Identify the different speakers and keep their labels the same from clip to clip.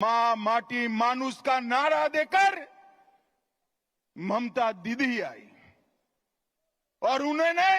Speaker 1: माँ माटी मानुस का नारा देकर ममता दीदी आई। और उन्होंने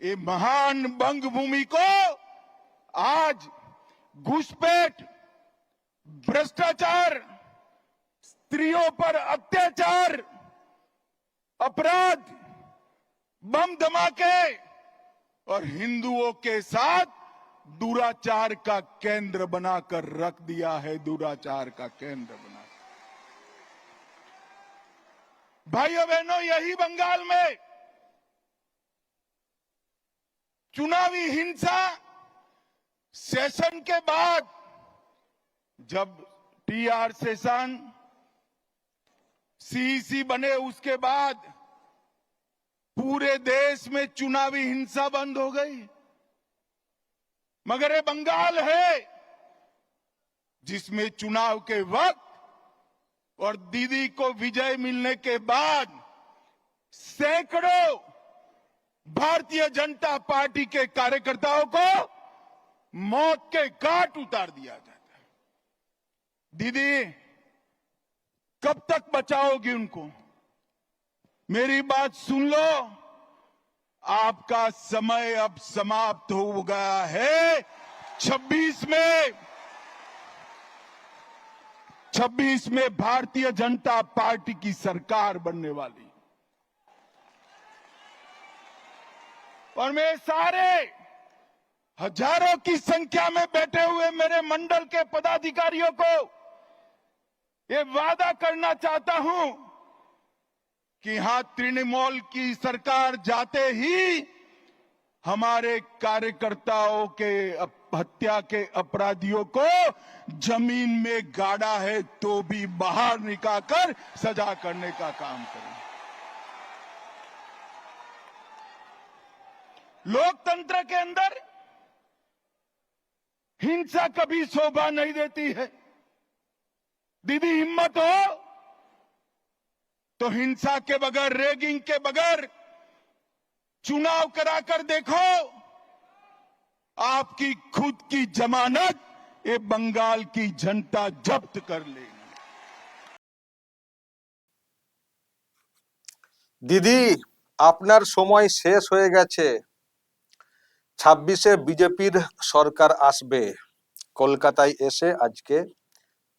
Speaker 1: ये महान बंग भूमि को आज घुसपैठ, भ्रष्टाचार, स्त्रियों पर अत्याचार, अपराध, बम धमाके और हिंदुओं के साथ दुराचार का केंद्र बनाकर रख दिया है, दुराचार का केंद्र बना भाइयों बहनों, यही बंगाल में चुनावी हिंसा सेशन के बाद जब टीआर सेशन सीईसी बने, उसके बाद पूरे देश में चुनावी हिंसा बंद हो गई। मगर ये बंगाल है, जिसमें चुनाव के वक्त और दीदी को विजय मिलने के बाद सैकड़ों भारतीय जनता पार्टी के कार्यकर्ताओं को मौत के घाट उतार दिया जाता है। दीदी, कब तक बचाओगी उनको? मेरी बात सुन लो। आपका समय अब समाप्त हो गया है। 26 में 26 में भारतीय जनता पार्टी की सरकार बनने वाली। और मैं सारे हज़ारों की संख्या में बैठे हुए मेरे मंडल के पदाधिकारियों को ये वादा करना चाहता हूँ कि यहाँ तृणमूल की सरकार जाते ही हमारे कार्यकर्ताओं के हत्या के अपराधियों को ज़मीन में गाड़ा है तो भी बाहर निकालकर सजा करने का काम करें। लोकतंत्र के अंदर हिंसा कभी शोभा नहीं देती है। दीदी, हिम्मत हो तो हिंसा के बगैर रेगिंग के बगैर चुनाव कराकर देखो आपकी खुद की जमानत ये बंगाल की जनता जब्त कर लेगी
Speaker 2: দিদি আপনার সময় শেষ হয়ে গেছে ছাব্বিশে বিজেপির সরকার আসবে কলকাতায় এসে আজকে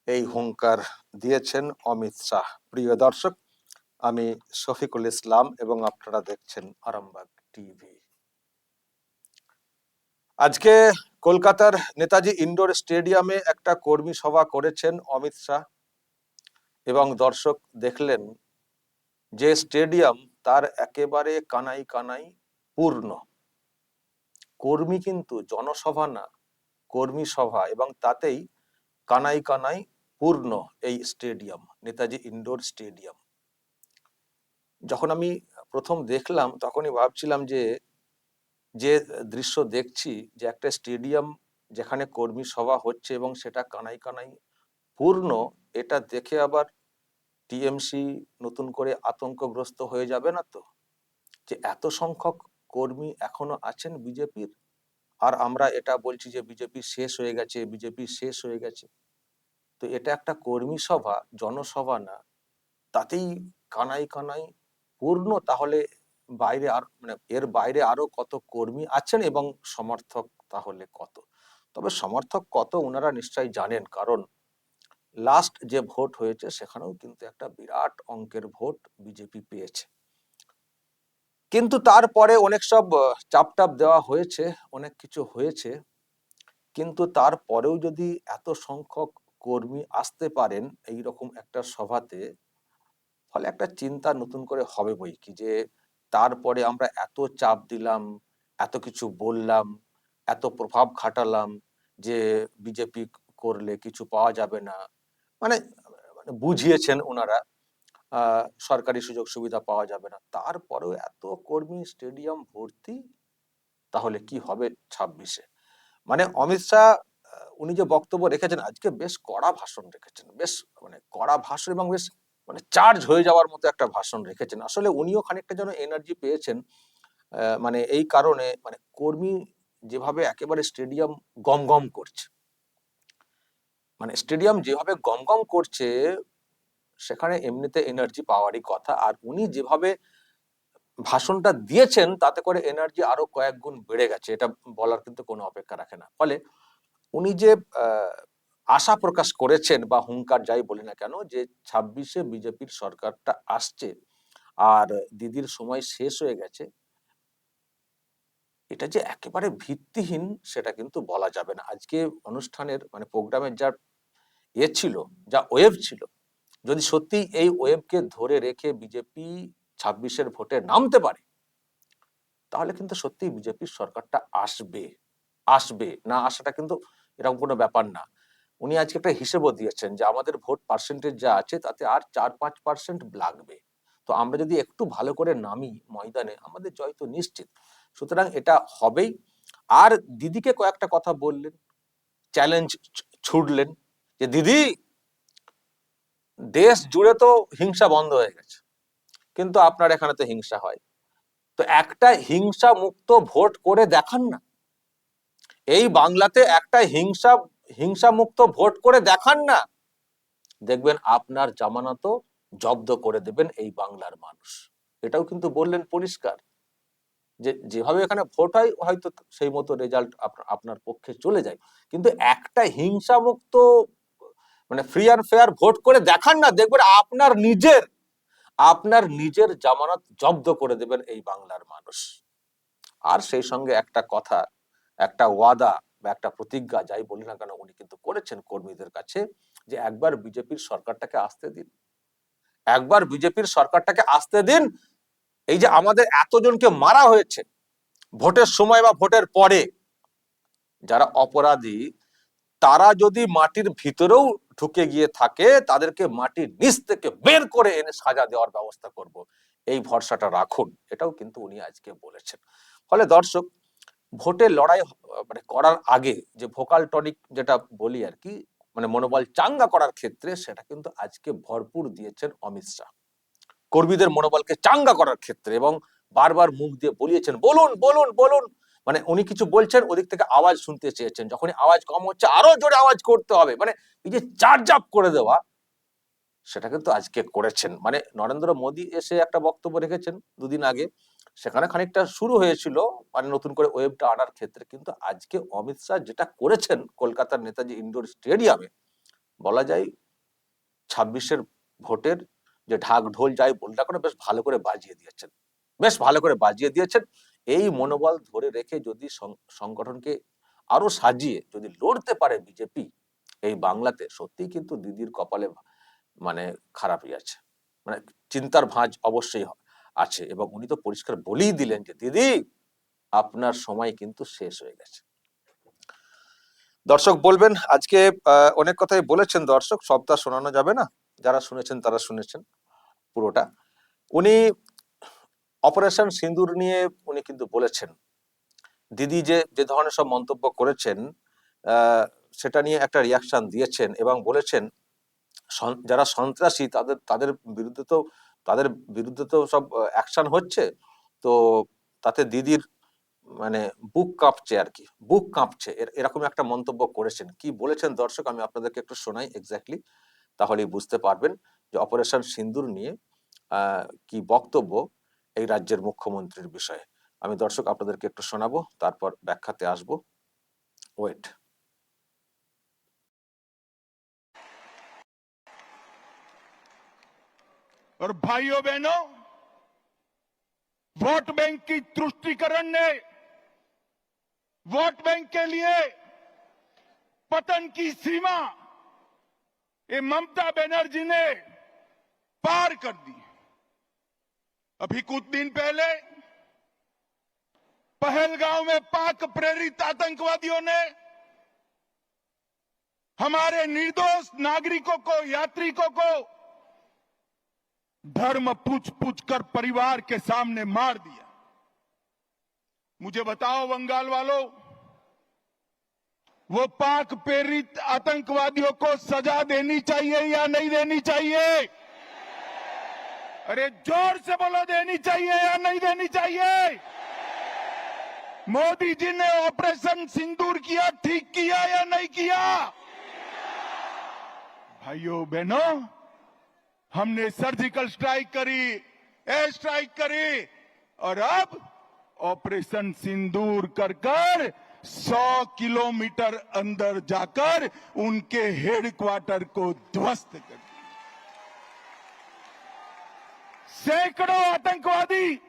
Speaker 2: এই হুঙ্কার দিয়েছেন অমিত শাহ প্রিয় দর্শক আমি শফিকুল ইসলাম এবং আপনারা দেখছেন আরামবাগ টিভি। আজকে কলকাতার নেতাজি ইনডোর স্টেডিয়ামে একটা কর্মী সভা করেছেন অমিত শাহ এবং দর্শক দেখলেন যে স্টেডিয়াম তার একেবারে কানাই কানাই পূর্ণ। কর্মী কিন্তু জনসভা না, কর্মী সভা এবং তাতেই কানাই কানাই পূর্ণ এই স্টেডিয়াম, নেতাজি ইনডোর স্টেডিয়াম। যখন আমি প্রথম দেখলাম, তখনই ভাবছিলাম যে যে দৃশ্য দেখছি, যে একটা স্টেডিয়াম যেখানে কর্মী সভা হচ্ছে এবং সেটা কানাই কানাই পূর্ণ, এটা দেখে আবার টিএমসি নতুন করে আতঙ্কগ্রস্ত হয়ে যাবে না তো? যে এত সংখ্যক কর্মী এখনও আছেন বিজেপির? আর আমরা এটা বলছি যে বিজেপি শেষ হয়ে গেছে, বিজেপি শেষ হয়ে গেছে। তো এটা একটা কর্মী সভা, জনসভা না। তাতেই কানাই কানাই পূর্ণ, তাহলে বাইরে আর মানে এর বাইরে আরও কত কর্মী আছেন এবং সমর্থক তাহলে কত? তবে সমর্থক কত ওনারা নিশ্চয়ই জানেন, কারণ লাস্ট যে ভোট হয়েছে সেখানেও কিন্তু একটা বিরাট অঙ্কের ভোট বিজেপি পেয়েছে। কিন্তু তারপরে অনেক সব চাপটাপ দেওয়া হয়েছে, অনেক কিছু হয়েছে। কিন্তু তারপরেও যদি এত সংখ্যক কর্মী আসতে পারেন এই রকম একটা সভাতে ফলে একটা চিন্তা নতুন করে হবে বই কি যে, তারপরে আমরা এত চাপ দিলাম, এত কিছু বললাম, এত প্রভাব খাটালাম যে, বিজেপি করলে কিছু পাওয়া যাবে না। মানে মানে বুঝিয়েছেন ওনারা সরকারি সুযোগ সুবিধা পাওয়া যাবে না। তারপরেও এত কর্মী স্টেডিয়াম ভর্তি? তাহলে কি হবে ছাব্বিশে? মানে অমিত শাহ উনি যে বক্তব্য রেখেছেন, আজকে বেশ কড়া ভাষণ রেখেছেন। বেশ মানে কড়া ভাষণ এবং বেশ মানে চার্জ হয়ে যাওয়ার মতো একটা ভাষণ রেখেছেন। আসলে উনিও খানিকটা যেন এনার্জি পেয়েছেন মানে এই কারণে মানে কর্মী যেভাবে একেবারে স্টেডিয়াম গম গম করছে মানে স্টেডিয়াম যেভাবে গমগম করছে, সেখানে এমনিতে এনার্জি পাওয়ারই কথা। আর উনি যেভাবে ভাষণটা দিয়েছেন, তাতে করে এনার্জি আরও কয়েক গুণ বেড়ে গেছে, এটা বলার কিন্তু কোনো অপেক্ষা রাখে না। ফলে উনি যে আশা প্রকাশ করেছেন বা হুঙ্কার যাই বলি না কেন যে ছাব্বিশে বিজেপির সরকারটা আসছে আর দিদির সময় শেষ হয়ে গেছে, এটা যে একেবারে ভিত্তিহীন সেটা কিন্তু বলা যাবে না। আজকে অনুষ্ঠানের মানে প্রোগ্রামের যা এ ছিল, যা ওয়েভ ছিল, যদি সত্যি এই ওয়েবকে ধরে রেখে বিজেপি ছাব্বিশের ভোটে নামতে পারে, তাহলে কিন্তু সত্যি বিজেপির সরকারটা আসবে আসবে। না আসাটা কিন্তু এরকম কোনো ব্যাপার না। উনি আজকে একটা হিসেবও দিয়েছেন যে আমাদের ভোট পার্সেন্টেজ যা আছে তাতে আর চার পাঁচ পার্সেন্ট লাগবে। তো আমরা যদি একটু ভালো করে নামি ময়দানে, আমাদের জয় তো নিশ্চিত। সুতরাং এটা হবেই। আর দিদিকে কয়েকটা কথা বললেন চ্যালেঞ্জ ছুটলেন যে দিদি, দেশ জুড়ে তো হিংসা বন্ধ হয়ে গেছে, কিন্তু আপনার এখানে তো হিংসা হয়। তো একটা হিংসা মুক্ত ভোট করে দেখান না। এই বাংলাতে একটা হিংসা হিংসা মুক্ত ভোট করে দেখান না। দেখবেন আপনার জামানত জব্দ করে দেবেন এই বাংলার মানুষ। এটাও কিন্তু বললেন পরিষ্কার। যে, যেভাবে এখানে ভোট হয়, হয়তো সেই মতো রেজাল্ট আপনার পক্ষে চলে যায়। কিন্তু একটা হিংসা মুক্ত মানে ফ্রি অ্যান্ড ফেয়ার ভোট করে দেখান না, দেখবেন আপনার নিজের আপনার নিজের জামানত জব্দ করে দেবেন এই বাংলার মানুষ। আর সেই সঙ্গে একটা কথা, একটা ওয়াদা বা একটা প্রতিজ্ঞা যাই বলি না কেন উনি কিন্তু করেছেন কর্মীদের কাছে যে একবার বিজেপির সরকারটাকে আসতে দিন। একবার বিজেপির সরকারটাকে আসতে দিন। এই যে আমাদের এতজনকে মারা হয়েছে ভোটের সময় বা ভোটের পরে, যারা অপরাধী, তারা যদি মাটির ভিতরেও ঢুকে গিয়ে থাকে, তাদেরকে মাটির নিচ থেকে বের করে এনে সাজা দেওয়ার ব্যবস্থা করব। এই ভরসাটা রাখুন, এটাও কিন্তু উনি আজকে বলেছেন। ফলে দর্শক ভোটে লড়াই মানে করার আগে যে ভোকাল টনিক যেটা বলি আর কি মানে মনোবল চাঙ্গা করার ক্ষেত্রে সেটা কিন্তু আজকে ভরপুর দিয়েছেন অমিত শাহ। কর্মীদের মনোবলকে চাঙ্গা করার ক্ষেত্রে এবং বারবার মুখ দিয়ে বলিয়েছেন, বলুন বলুন বলুন। মানে উনি কিছু বলছেন, ওদিক থেকে আওয়াজ শুনতে চেয়েছেন। যখনই আওয়াজ কম হচ্ছে, আরও জোরে আওয়াজ করতে হবে। মানে এই যে চার্জ আপ করে দেওয়া, সেটা কিন্তু আজকে করেছেন। মানে নরেন্দ্র মোদী এসে একটা বক্তব্য রেখেছেন দুদিন আগে সেখানে খানিকটা শুরু হয়েছিল মানে নতুন করে ওয়েবটা আনার ক্ষেত্রে। কিন্তু আজকে অমিত শাহ যেটা করেছেন কলকাতার নেতাজি ইন্ডোর স্টেডিয়ামে, বলা যায় ছাব্বিশের ভোটের যে ঢাক ঢোল যাই বলটা করে বেশ ভালো করে বাজিয়ে দিয়েছেন। বেশ ভালো করে বাজিয়ে দিয়েছেন। এই মনোবল ধরে রেখে যদি সংগঠনকে আরও সাজিয়ে যদি লড়তে পারে বিজেপি, এই বাংলাতে সত্যিই কিন্তু দিদির কপালে মানে খারাপই আছে। মানে চিন্তার ভাঁজ অবশ্যই হ- আছে এবং উনি তো পরিষ্কার বলেই দিলেন যে, দিদি, আপনার সময় কিন্তু শেষ হয়ে গেছে। দর্শক বলবেন, আজকে অনেক কথাই বলেছেন দর্শক, সবটা শোনানো যাবে না। যারা শুনেছেন তারা শুনেছেন পুরোটা। উনি অপারেশন সিন্দুর নিয়ে উনি কিন্তু বলেছেন, দিদি যে যে ধরনের সব মন্তব্য করেছেন সেটা নিয়ে একটা রিয়াকশন দিয়েছেন এবং বলেছেন যারা সন্ত্রাসী তাদের তাদের বিরুদ্ধে তো তাদের বিরুদ্ধে তো সব অ্যাকশন হচ্ছে। তো তাতে দিদির মানে বুক কাঁপছে আর কি, বুক কাঁপছে। এর- এরকম একটা মন্তব্য করেছেন। কি বলেছেন দর্শক আমি আপনাদেরকে একটু শোনাই এক্স্যাক্টলি তাহলেই বুঝতে পারবেন যে অপারেশন সিন্দুর নিয়ে কি বক্তব্য এই রাজ্যের মুখ্যমন্ত্রীর বিষয়ে। আমি দর্শক আপনাদেরকে একটু শোনাবো, তারপর ব্যাখ্যাতে আসব। ওয়েট
Speaker 1: और भाइयों बहनों, वोट बैंक की तुष्टिकरण ने वोट बैंक के लिए पतन की सीमा, ये ममता बनर्जी ने पार कर दी अभी कुछ दिन पहले पहलगांव में पाक प्रेरित आतंकवादियों ने हमारे निर्दोष नागरिकों को, यात्रिकों को धर्म पूछ पूछ कर परिवार के सामने मार दिया। मुझे बताओ बंगाल वालों, वो पाक प्रेरित आतंकवादियों को सजा देनी चाहिए या नहीं देनी चाहिए? अरे ज़ोर से बोलो, देनी चाहिए या नहीं देनी चाहिए? मोदी जी ने ऑपरेशन सिंदूर किया, ठीक किया या नहीं किया? भाइयों, बहनों हमने सर्जिकल स्ट्राइक करी, एयर स्ट्राइक करी, और अब ऑपरेशन सिंदूर कर कर सौ किलोमीटर अंदर जाकर उनके हेडक्वार्टर को ध्वस्त कर सैकड़ों आतंकवादी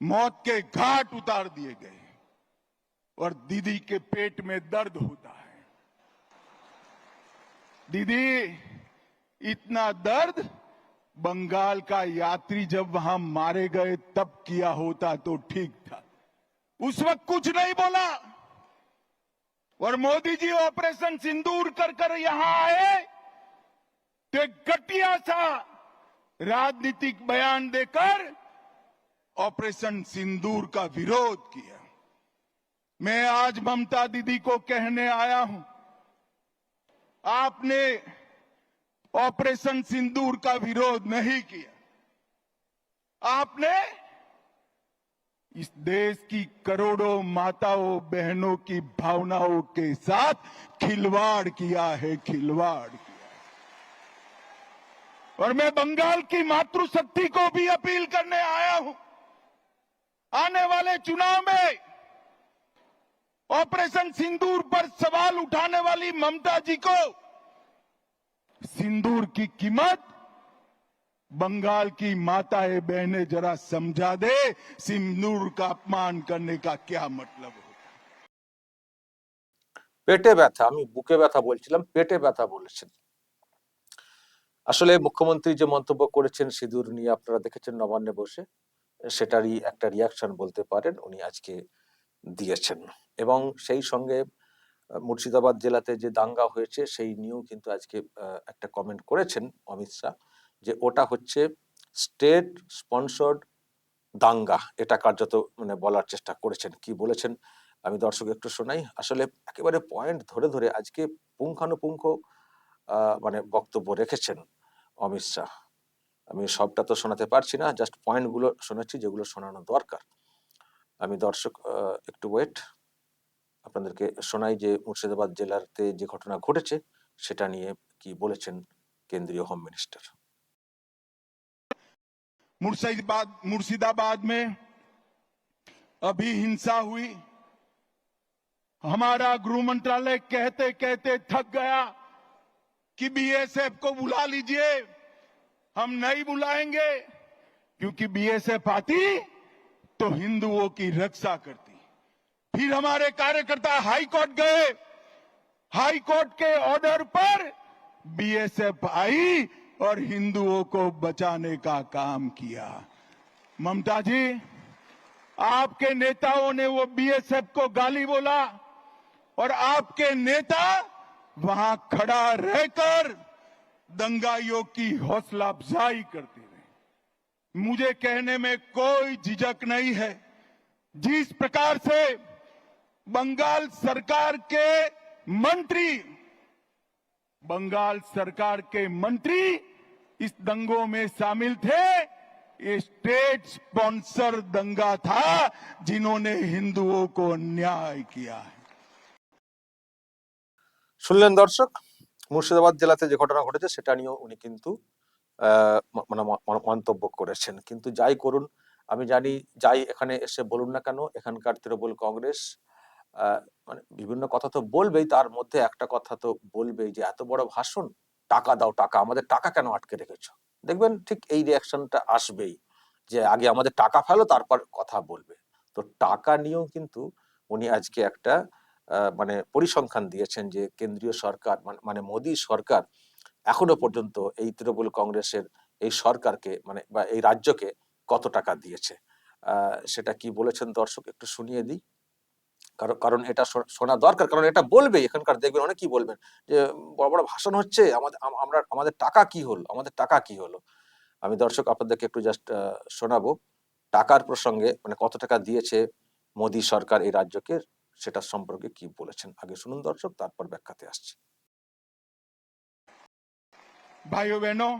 Speaker 1: मौत के घाट उतार दिए गए और दीदी के पेट में दर्द होता है। दीदी इतना दर्द, बंगाल का यात्री जब वहाँ मारे गए, तब किया होता तो ठीक था। उस वक्त कुछ नहीं बोला। और मोदी जी ऑपरेशन सिंदूर कर कर यहाँ आए तो एक घटिया सा राजनीतिक बयान देकर ऑपरेशन सिंदूर का विरोध किया। मैं आज ममता दीदी को कहने आया हूँ। आपने ऑपरेशन सिंदूर का विरोध नहीं किया। आपने इस देश की करोड़ों माताओं, बहनों की भावनाओं के साथ खिलवाड़ किया है, खिलवाड़ किया। और मैं बंगाल की मातृशक्ति को भी अपील करने आया हूँ। आने वाले चुनाव में ऑपरेशन सिंदूर पर सवाल उठाने वाली ममता जी को सिंदूर की कीमत बंगाल की माताएं बहनें जरा समझा दे सिंदूर का अपमान करने का क्या मतलब होता है
Speaker 2: পেটে ব্যথা আমি বুকে ব্যথা বলছিলাম পেটে ব্যথা বলেছেন আসলে মুখ্যমন্ত্রী যে মন্তব্য করেছেন সিঁদুর নিয়ে আপনারা দেখেছেন নবান্নে বসে সেটারই একটা রিয়াকশন বলতে পারেন উনি আজকে দিয়েছেন এবং সেই সঙ্গে আহ, মুর্শিদাবাদ জেলাতে যে দাঙ্গা হয়েছে, সেই নিয়েও কিন্তু আজকে একটা কমেন্ট করেছেন অমিত শাহ যে ওটা হচ্ছে স্টেট স্পন্সর্ড দাঙ্গা। এটা কার্যত মানে বলার চেষ্টা করেছেন। কি বলেছেন? আমি দর্শক একটু শোনাই। আসলে একেবারে পয়েন্ট ধরে ধরে আজকে পুঙ্খানুপুঙ্খ মানে বক্তব্য রেখেছেন অমিত শাহ। আমি সবটা তো শোনাতে পারছি না জাস্ট পয়েন্টগুলো শোনাচ্ছি যেগুলো শোনানো দরকার। আমি দর্শক একটু ওয়েট আপনাদেরকে শোনাই যে মুর্শিদাবাদ জেলাতে যে ঘটনা ঘটেছে সেটা নিয়ে কি বলেছেন কেন্দ্রীয় হোম মিনিস্টার
Speaker 1: मुर्शिदाबाद मुर्शिदाबाद में अभी हिंसा हुई हमारा गृह मंत्रालय कहते कहते थक गया कि बीएसएफ को बुला लीजिए हम नहीं बुलाएंगे क्योंकि बीएसएफ आती तो हिंदुओं की रक्षा करती फिर हमारे कार्यकर्ता हाई कोर्ट गए। हाई कोर्ट के ऑर्डर पर बीएसएफ आई और हिंदुओं को बचाने का काम किया। ममता जी, आपके नेताओं ने वो बीएसएफ को गाली बोला और आपके नेता वहाँ खड़ा रहकर दंगाइयों की हौसला अफजाई करते रहे। मुझे कहने में कोई झिझक नहीं है। जिस प्रकार से बंगाल सरकार के मंत्री बंगाल सरकार के मंत्री इस दंगों में शामिल थे ये स्टेट स्पॉन्सर दंगा था जिन्होंने हिंदुओं को अन्याय किया है
Speaker 2: শুনলেন দর্শক মুর্শিদাবাদ জেলাতে যে ঘটনা ঘটেছে সেটা নিয়েও উনি কিন্তু আহ, ম- মানে ম- ম- মন্তব্য করেছেন কিন্তু যাই করুন আমি জানি যাই এখানে এসে বলুন না কেন এখানকার তৃণমূল কংগ্রেস আহ, মানে বিভিন্ন কথা তো বলবেই, তার মধ্যে একটা কথা তো বলবেই যে, এত বড় ভাষণ? টাকা দাও টাকা, আমাদের টাকা কেন আটকে রেখেছ? দেখবেন ঠিক এই রিয়াকশনটা আসবেই, যে আগে আমাদের টাকা ফেলো, তারপর কথা বলবে। তো টাকা নিয়েও কিন্তু উনি আজকে একটা মানে পরিসংখ্যান দিয়েছেন যে, কেন্দ্রীয় সরকার, মানে- মোদী সরকার এখনও পর্যন্ত এই তৃণমূল কংগ্রেসের এই সরকারকে মানে বা এই রাজ্যকে কত টাকা দিয়েছে? সেটা কি বলেছেন দর্শক? একটু শুনিয়ে দিই। কারণ কারণ এটা শো- শোনা দরকার কারণ এটা বলবে এখানকার দেখবেন অনেক কি বলবেন যে উম, বড় বড় ভাষণ হচ্ছে আমাদের আম- আমরা আমাদের টাকা কি হলো আমাদের টাকা কি হলো আমি দর্শক আপনাদেরকে একটু জাস্ট শোনাবো টাকার প্রসঙ্গে মানে কত টাকা দিয়েছে মোদী সরকার এই রাজ্যকে সেটা সম্পর্কে কি বলেছেন আগে শুনুন দর্শক তারপর ব্যাখ্যাতে আসছে
Speaker 1: भाइयों बहनों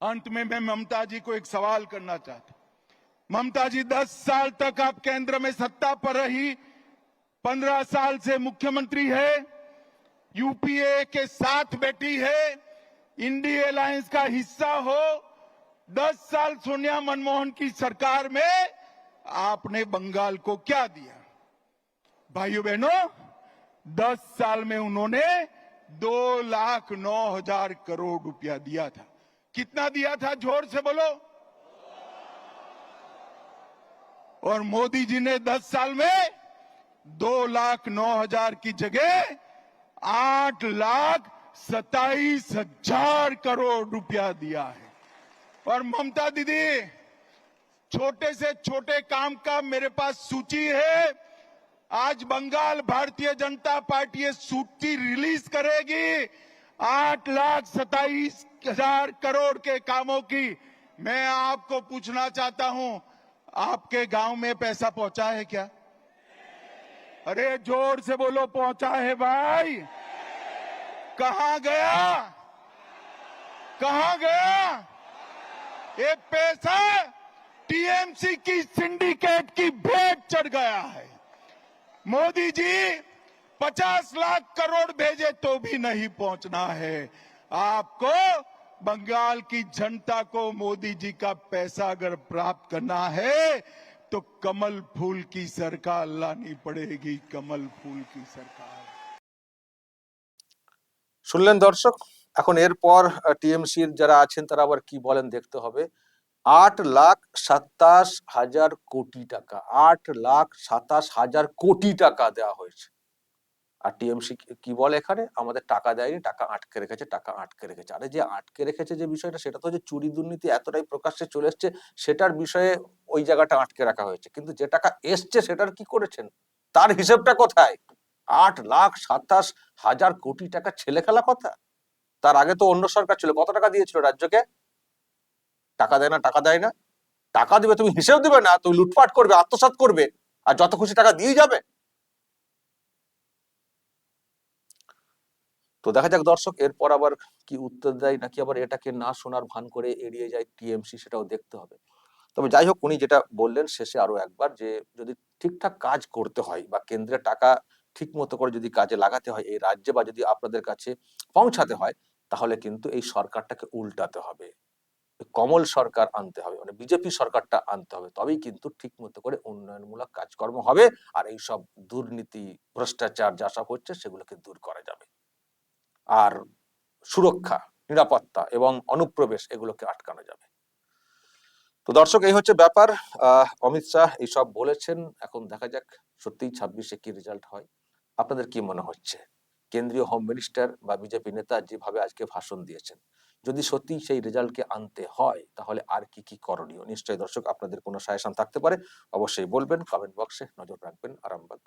Speaker 1: अंत में मैं ममता जी को एक सवाल करना चाहता हूं ममता जी दस साल तक आप केंद्र में सत्ता पर रही, पंद्रह साल से मुख्यमंत्री है, यूपीए के साथ बैठी है इंडिया अलायंस का हिस्सा हो, दस साल सोनिया मनमोहन की सरकार में आपने बंगाल को क्या दिया? भाइयों बहनों, दस साल में उन्होंने दो लाख नौ हज़ार करोड़ रुपया दिया था। कितना दिया था? ज़ोर से बोलो। और मोदी जी ने दस साल में दो लाख नौ हज़ार की जगह आठ लाख सताइस हज़ार करोड़ रुपया दिया है। और ममता दीदी, छोटे से छोटे काम का मेरे पास सूची है। आज बंगाल भारतीय जनता पार्टी ये सूची रिलीज़ करेगी। आठ लाख सताइस हज़ार करोड़ के कामों की मैं आपको पूछना चाहता हूँ। आपके गाँव में पैसा पहुँचा है क्या? अरे ज़ोर से बोलो, पहुँचा है भाई। कहा गया? कहा गया? ये पैसा टीएमसी की सिंडिकेट की भेंट चढ़ गया है। मोदी जी 50 लाख करोड़ भेजे तो भी नहीं पहुँचना है। आपको बंगाल की जनता को मोदी जी का पैसा अगर प्राप्त करना है तो कमल फूल की सरकार लानी पड़ेगी कमल फूल की सरकार
Speaker 2: শুনলেন দর্শক এখন এরপর টিএমসির যারা আছেন তারা আবার কি বলেন দেখতে হবে আট লাখ সাতাশ হাজার কোটি টাকা আট লাখ সাতাশ হাজার কোটি টাকা দেওয়া হয়েছে আর টিএমসি কি বলে এখানে? আমাদের টাকা দেয়নি, টাকা আটকে রেখেছে, টাকা আটকে রেখেছে। আরে যে আটকে রেখেছে যে বিষয়টা, সেটা তো যে চুরি দুর্নীতি এতটাই প্রকাশ্যে চলে এসছে, সেটার বিষয়ে ওই জায়গাটা আটকে রাখা হয়েছে। কিন্তু যে টাকা এসছে, সেটার কি করেছেন? তার হিসেবটা কোথায়? আট লাখ সাতাশ হাজার কোটি টাকা ছেলে খেলা কথা। তার আগে তো অন্য সরকার ছিল। কত টাকা দিয়েছিল রাজ্যকে? টাকা দেয় না, টাকা দেয় না। টাকা দিবে, তুমি হিসেব দিবে না, তুমি লুটপাট করবে, আত্মসাৎ করবে, আর যত খুশি টাকা দিয়ে যাবে। তো দেখা যাক দর্শক, এরপর আবার কি উত্তর দেয় নাকি আবার এটাকে না শোনার ভান করে এড়িয়ে যায় টিএমসি সেটাও দেখতে হবে। তবে যাই হোক, উনি যেটা বললেন শেষে আরও একবার যে যদি ঠিকঠাক কাজ করতে হয় বা কেন্দ্রে টাকা ঠিক মতো করে যদি কাজে লাগাতে হয়, এই রাজ্যে বা যদি আপনাদের কাছে পৌঁছাতে হয়, তাহলে কিন্তু এই সরকারটাকে উল্টাতে হবে। কমল সরকার আনতে হবে মানে বিজেপি সরকারটা আনতে হবে, তবেই কিন্তু ঠিক মতো করে উন্নয়নমূলক কাজকর্ম হবে আর এই সব দুর্নীতি, ভ্রষ্টাচার যা সব হচ্ছে সেগুলোকে দূর করা আর সুরক্ষা, নিরাপত্তা এবং অনুপ্রবেশ এগুলোকে আটকানো যাবে। তো দর্শক, এই হচ্ছে ব্যাপার। অমিত শাহ এইসব বলেছেন। এখন দেখা যাক, সত্যিই ছাব্বিশে কি রেজাল্ট হয়। আপনাদের কি মনে হচ্ছে? কেন্দ্রীয় হোম মিনিস্টার বা বিজেপি নেতা যেভাবে আজকে ভাষণ দিয়েছেন, যদি সত্যি সেই রেজাল্টকে আনতে হয়, তাহলে আর কি কি করণীয়? নিশ্চয়ই দর্শক, আপনাদের কোনো সাজেশন থাকতে পারে। অবশ্যই বলবেন কমেন্ট বক্সে নজর রাখবেন আরামবাগ